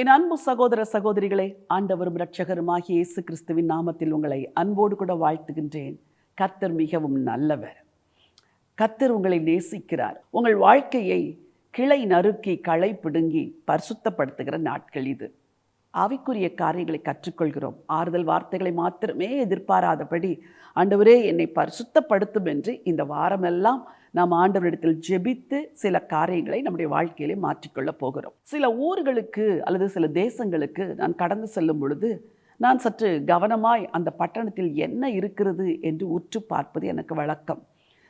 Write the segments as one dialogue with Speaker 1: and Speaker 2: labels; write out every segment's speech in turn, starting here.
Speaker 1: என் அன்பு சகோதர சகோதரிகளே ஆண்டவரும் இரட்சகருமாகிய இயேசு கிறிஸ்துவின் நாமத்தில் உங்களை அன்போடு கூட வாழ்த்துகின்றேன். கர்த்தர் மிகவும் நல்லவர். கர்த்தர் உங்களை நேசிக்கிறார். உங்கள் வாழ்க்கையை கிளை நறுக்கி களை பிடுங்கி பரிசுத்தப்படுத்துகிற நாட்கள் இது. ஆவிக்குரிய காரியங்களை கற்றுக்கொள்கிறோம். ஆறுதல் வார்த்தைகளை மாத்திரமே எதிர்பாராதபடி ஆண்டவரே என்னை பரிசுத்தப்படுத்தும் என்று இந்த வாரமெல்லாம் நாம் ஆண்டவரிடத்தில் ஜெபித்து சில காரியங்களை நம்முடைய வாழ்க்கையிலே மாற்றிக்கொள்ளப் போகிறோம். சில ஊர்களுக்கு அல்லது சில தேசங்களுக்கு நான் கடந்து செல்லும் பொழுது நான் சற்று கவனமாய் அந்த பட்டணத்தில் என்ன இருக்கிறது என்று உற்று பார்ப்பது எனக்கு வழக்கம்.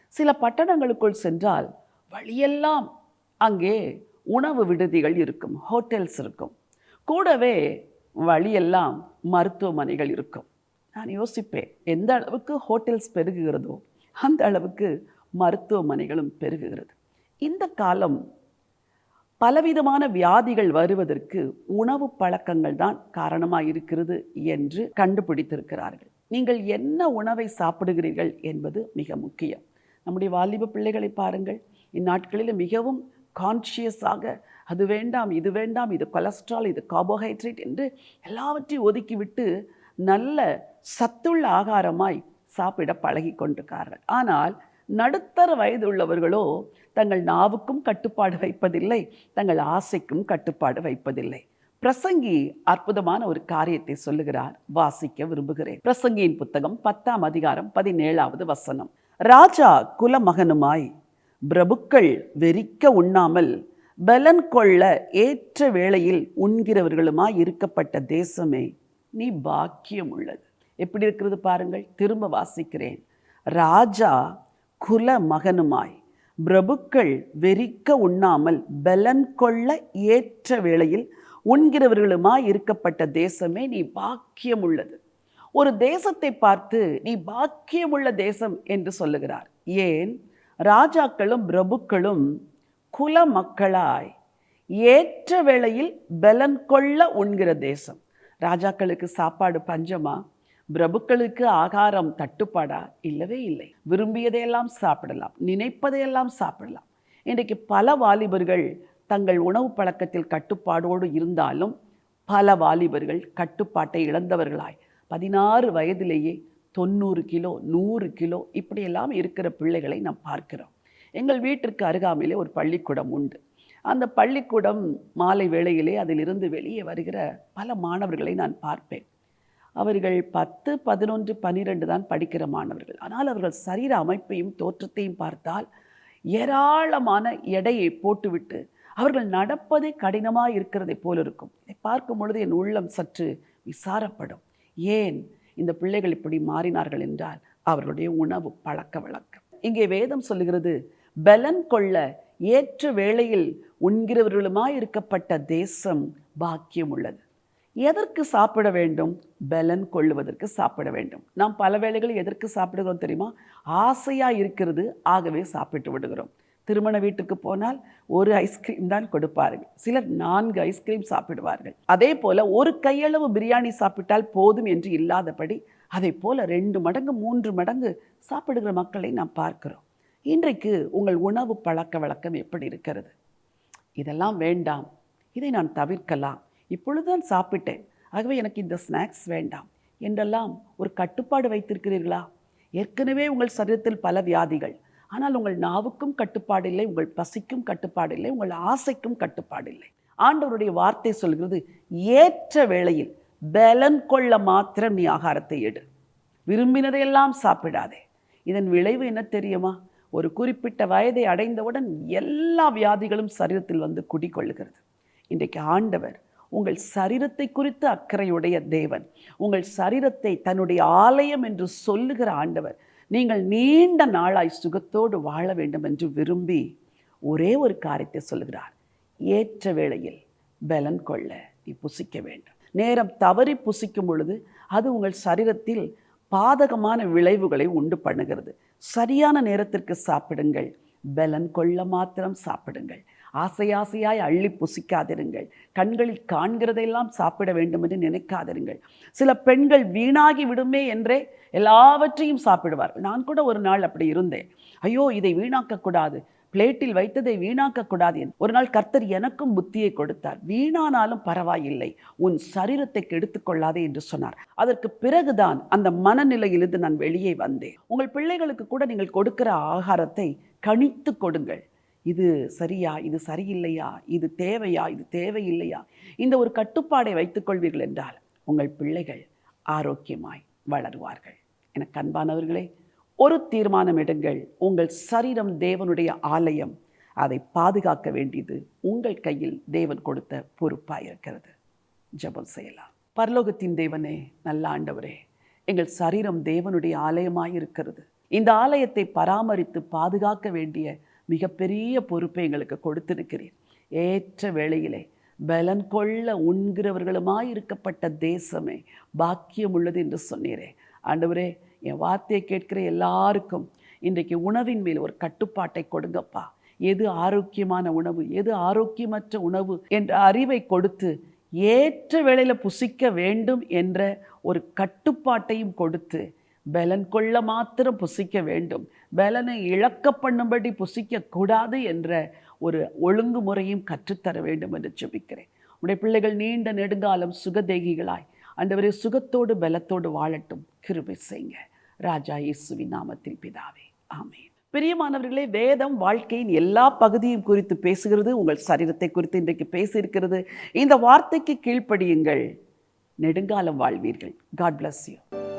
Speaker 1: சில பட்டணங்களுக்குள் சென்றால் வழியெல்லாம் அங்கே உணவு விடுதிகள் இருக்கும் ஹோட்டல்ஸ் இருக்கும். கூடவே வழியெல்லாம் மருத்துவமனைகள் இருக்கும். நான் யோசிப்பேன் எந்த அளவுக்கு ஹோட்டல்ஸ் பெருகுகிறதோ அந்த அளவுக்கு மருத்துவமனைகளும் பெருகுகிறது. இந்த காலம் பலவிதமான வியாதிகள் வருவதற்கு உணவு பழக்கங்கள் தான் காரணமாக இருக்கிறது என்று கண்டுபிடித்திருக்கிறார்கள். நீங்கள் என்ன உணவை சாப்பிடுகிறீர்கள் என்பது மிக முக்கியம். நம்முடைய வாலிப பிள்ளைகளை பாருங்கள். இந்நாட்களில் மிகவும் கான்ஷியஸாக அது வேண்டாம் இது வேண்டாம் இது கொலஸ்ட்ரால் இது கார்போஹைட்ரேட் என்று எல்லாவற்றையும் ஒதுக்கிவிட்டு நல்ல சத்துள்ள ஆகாரமாய் சாப்பிட பழகி கொண்டிருக்கார்கள் ஆனால் நடுத்தர வயது உள்ளவர்களோ தங்கள் நாவுக்கும் கட்டுப்பாடு வைப்பதில்லை தங்கள் ஆசைக்கும் கட்டுப்பாடு வைப்பதில்லை. பிரசங்கி அற்புதமான ஒரு காரியத்தை சொல்லுகிறார் வாசிக்க விரும்புகிறேன். பிரசங்கியின் புத்தகம் பத்தாம் அதிகாரம் பதினேழாவது வசனம். ராஜா குலமகனுமாய் பிரபுக்கள் வெறிக்க உண்ணாமல் பலன் கொள்ள ஏற்ற வேளையில் உண்கிறவர்களுமாய் இருக்கப்பட்ட தேசமே நீ பாக்கியம் உள்ளது. எப்படி இருக்கிறது பாருங்கள் திரும்ப வாசிக்கிறேன். ராஜா குல மகனுமாய். பிரபுக்கள் வெறிக்க உண்ணாமல் பலன் கொள்ள ஏற்ற வேளையில் உண்கிறவர்களுமாய் இருக்கப்பட்ட தேசமே நீ பாக்கியம் உள்ளது. ஒரு தேசத்தை பார்த்து நீ பாக்கியமுள்ள தேசம் என்று சொல்லுகிறார். ஏன்? ராஜாக்களும் பிரபுக்களும் குல மக்களாய் ஏற்ற வேளையில் பலன் கொள்ள உண்கிற தேசம். ராஜாக்களுக்கு சாப்பாடு பஞ்சமா? பிரபுக்களுக்கு ஆகாரம் தட்டுப்பாடா? இல்லவே இல்லை. விரும்பியதையெல்லாம் சாப்பிடலாம் நினைப்பதையெல்லாம் சாப்பிடலாம். இன்றைக்கு பல வாலிபர்கள் தங்கள் உணவு பழக்கத்தில் கட்டுப்பாடோடு இருந்தாலும் பல வாலிபர்கள் கட்டுப்பாட்டை இழந்தவர்களாய் பதினாறு வயதிலேயே தொண்ணூறு கிலோ நூறு கிலோ இப்படியெல்லாம் இருக்கிற பிள்ளைகளை நாம் பார்க்கிறோம். எங்கள் வீட்டிற்கு அருகாமையிலே ஒரு பள்ளிக்கூடம் உண்டு. அந்த பள்ளிக்கூடம் மாலை வேளையிலே அதிலிருந்து வெளியே வருகிற பல மாணவர்களை நான் பார்ப்பேன். அவர்கள் பத்து பதினொன்று பன்னிரெண்டு தான் படிக்கிற மாணவர்கள். ஆனால் அவர்கள் சரீர அமைப்பையும் தோற்றத்தையும் பார்த்தால் ஏராளமான எடையை போட்டுவிட்டு அவர்கள் நடப்பதே கடினமாக இருக்கிறதை போல இருக்கும். இதை பார்க்கும் பொழுது என் உள்ளம் சற்று விசாரப்படும். ஏன் இந்த பிள்ளைகள் இப்படி மாறினார்கள் என்றால் அவர்களுடைய உணவு பழக்க வழக்கம். இங்கே வேதம் சொல்லுகிறது பலன் கொள்ள ஏற்ற வேளையில் உண்கிறவர்களுமாய் இருக்கப்பட்ட தேசம் பாக்கியம் உள்ளது. எதற்கு சாப்பிட வேண்டும்? பலன் கொள்ளுவதற்கு சாப்பிட வேண்டும். நாம் பல வேளைகளில் எதற்கு சாப்பிடுகிறோம் தெரியுமா? ஆசையாக இருக்கிறது ஆகவே சாப்பிட்டு விடுகிறோம். திருமண வீட்டுக்கு போனால் ஒரு ஐஸ்கிரீம் தான் கொடுப்பார்கள். சிலர் நான்கு ஐஸ்கிரீம் சாப்பிடுவார்கள். அதே போல் ஒரு கையளவு பிரியாணி சாப்பிட்டால் போதும் என்று இல்லாதபடி அதே போல் ரெண்டு மடங்கு மூன்று மடங்கு சாப்பிடுகிற மக்களை நாம் பார்க்கிறோம். இன்றைக்கு உங்கள் உணவு பழக்க வழக்கம் எப்படி இருக்கிறது? இதெல்லாம் வேண்டாம். இதை நான் தவிர்க்கலாம். இப்பொழுதுதான் சாப்பிட்டேன். ஆகவே எனக்கு இந்த ஸ்நாக்ஸ் வேண்டாம். என்றெல்லாம் ஒரு கட்டுப்பாடு வைத்திருக்கிறீர்களா? ஏற்கனவே உங்கள் சரீரத்தில் பல வியாதிகள். ஆனால் உங்கள் நாவுக்கும் கட்டுப்பாடு இல்லை உங்கள் பசிக்கும் கட்டுப்பாடு இல்லை உங்கள் ஆசைக்கும் கட்டுப்பாடு இல்லை ஆண்டவருடைய வார்த்தை சொல்கிறது ஏற்ற வேளையில் பலன் கொள்ள மாத்திரம் நீ ஆகாரத்தை எடு. விரும்பினதையெல்லாம் சாப்பிடாதே. இதன் விளைவு என்ன தெரியுமா? ஒரு குறிப்பிட்ட வயதை அடைந்தவுடன் எல்லா வியாதிகளும் சரீரத்தில் வந்து குடிக்கொள்ளுகிறது. இன்றைக்கு ஆண்டவர் உங்கள் சரீரத்தை குறித்து அக்கறையுடைய தேவன். உங்கள் சரீரத்தை தன்னுடைய ஆலயம் என்று சொல்லுகிற ஆண்டவர். நீங்கள் நீண்ட நாளாய் சுகத்தோடு வாழ வேண்டும் என்று விரும்பி ஒரே ஒரு காரியத்தை சொல்லுகிறார். ஏற்ற வேளையில் பலன் கொள்ள நீ புசிக்க வேண்டும். நேரம் தவறி புசிக்கும் பொழுது அது உங்கள் சரீரத்தில் பாதகமான விளைவுகளை உண்டு பண்ணுகிறது. சரியான நேரத்திற்கு சாப்பிடுங்கள். பலன் கொள்ள மாத்திரம் சாப்பிடுங்கள். ஆசையாசையாய் அள்ளி புசிக்காதிருங்கள். கண்களில் காண்கிறதையெல்லாம் சாப்பிட வேண்டும் என்று நினைக்காதிருங்கள். சில பெண்கள் வீணாகி விடுமே என்றே எல்லாவற்றையும் சாப்பிடுவார். நான் கூட ஒரு நாள் அப்படி இருந்தேன். ஐயோ இதை வீணாக்கக்கூடாது. பிளேட்டில் வைத்ததை வீணாக்கக்கூடாது என்று ஒரு நாள் கர்த்தர் எனக்கும் புத்தியை கொடுத்தார். வீணானாலும் பரவாயில்லை. உன் சரீரத்தை கெடுத்துக்கொள்ளாதே என்று சொன்னார். அதற்கு பிறகுதான் அந்த மனநிலையிலிருந்து நான் வெளியே வந்தேன். உங்கள் பிள்ளைகளுக்கு கூட நீங்கள் கொடுக்கிற ஆகாரத்தை கணித்து கொடுங்கள். இது சரியா இது சரியில்லையா இது தேவையா இது தேவையில்லையா? இந்த ஒரு கட்டுப்பாடை வைத்துக்கொள்வீர்கள் என்றால் உங்கள் பிள்ளைகள் ஆரோக்கியமாய் வளருவார்கள். எனக்கு அன்பானவர்களே ஒரு தீர்மானம் எடுங்கள். உங்கள் சரீரம் தேவனுடைய ஆலயம். அதை பாதுகாக்க வேண்டியது உங்கள் கையில் தேவன் கொடுத்த பொறுப்பாக இருக்கிறது. ஜெபம் செய்யலாம். பரலோகத்தின் தேவனே நல்ல ஆண்டவரே எங்கள் சரீரம் தேவனுடைய ஆலயமாய் இருக்கிறது. இந்த ஆலயத்தை பராமரித்து பாதுகாக்க வேண்டிய மிகப்பெரிய பொறுப்பை எங்களுக்கு கொடுத்திருக்கிறீர். ஏற்ற வேளையிலே பலன் கொள்ள உண்கிறவர்களுமாய் இருக்கப்பட்ட தேசமே பாக்கியம் உள்ளது என்று சொன்னீரே. ஆண்டவரே என் வார்த்தையை கேட்கிற எல்லாருக்கும் இன்றைக்கு உணவின் மேல் ஒரு கட்டுப்பாட்டை கொடுங்கப்பா. எது ஆரோக்கியமான உணவு எது ஆரோக்கியமற்ற உணவு என்ற அறிவை கொடுத்து ஏற்ற வேளையில் புசிக்க வேண்டும் என்ற ஒரு கட்டுப்பாட்டையும் கொடுத்து பலன் கொள்ள மாத்திரம் புசிக்க வேண்டும். பலனை இழக்க பண்ணும்படி புசிக்க கூடாது என்ற ஒரு ஒழுங்குமுறையும் கற்றுத்தர வேண்டும் என்று ஜெபிக்கிறேன். உடைய பிள்ளைகள் நீண்ட நெடுங்காலம் சுகதேகிகளாய். ஆண்டவரே சுகத்தோடு பலத்தோடு வாழட்டும். கிருபை செய்யுங்க. ராஜா இயேசுவின் நாமத்தில் பிதாவே. ஆமென். பிரியமானவர்களே வேதம் வாழ்க்கையின் எல்லா பகுதியும் குறித்து பேசுகிறது உங்கள் சரீரத்தை குறித்து இன்றைக்கு பேசியிருக்கிறது. இந்த வார்த்தைக்கு கீழ்ப்படியுங்கள். நெடுங்காலம் வாழ்வீர்கள். God bless you